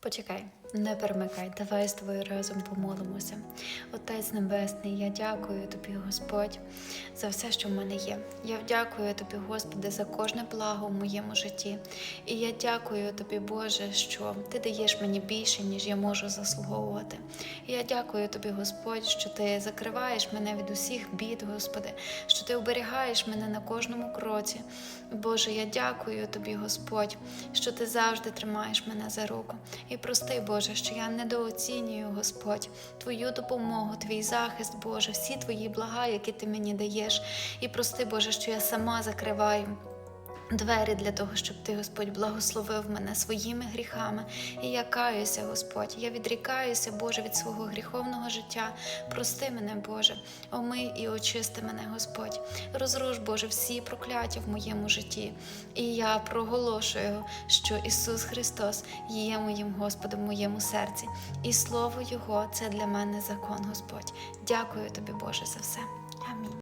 Почекай, не перемикай, давай з тобою разом помолимося. Отець Небесний, я дякую тобі, Господь, за все, що в мене є. Я дякую тобі, Господи, за кожне благо в моєму житті. І я дякую тобі, Боже, що ти даєш мені більше, ніж я можу заслуговувати. І я дякую тобі, Господь, що ти закриваєш мене від усіх бід, Господи, що ти оберігаєш мене на кожному кроці. Боже, я дякую тобі, Господь, що ти завжди тримаєш мене за руку. І прости, Боже, що я недооцінюю, Господь, Твою допомогу, Твій захист, Боже, всі Твої блага, які ти мені даєш. І прости, Боже, що я сама закриваю. Двері для того, щоб ти, Господь, благословив мене своїми гріхами. І я каюся, Господь. Я відрікаюся, Боже, від свого гріховного життя. Прости мене, Боже, омий і очисти мене, Господь. Розруш, Боже, всі прокляття в моєму житті. І я проголошую, що Ісус Христос є моїм Господом в моєму серці. І Слово Його це для мене закон, Господь. Дякую тобі, Боже, за все. Амінь.